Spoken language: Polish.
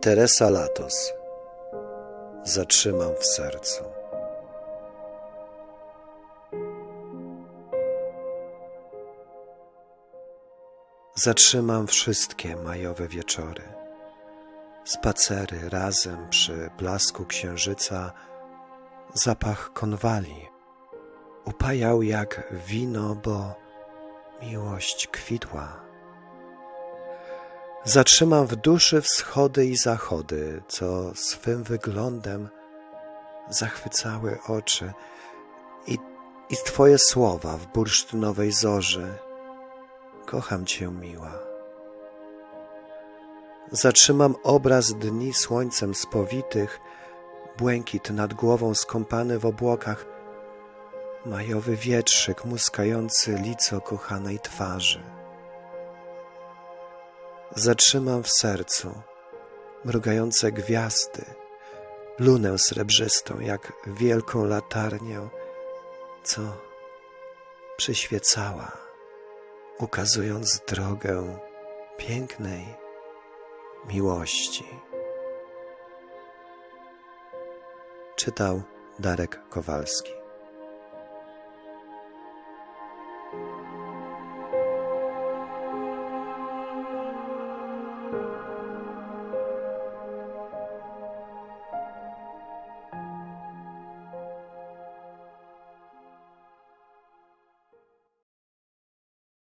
Teresa Latos. Zatrzymam w sercu. Zatrzymam wszystkie majowe wieczory. Spacery razem przy blasku księżyca, zapach konwali upajał jak wino, bo miłość kwitła. Zatrzymam w duszy wschody i zachody, co swym wyglądem zachwycały oczy i, i Twoje słowa w bursztynowej zorzy. Kocham Cię, miła. Zatrzymam obraz dni słońcem spowitych, błękit nad głową skąpany w obłokach, majowy wietrzyk muskający lico kochanej twarzy. Zatrzymam w sercu mrugające gwiazdy, lunę srebrzystą jak wielką latarnię, co przyświecała, ukazując drogę pięknej miłości. Czytał Darek Kowalski.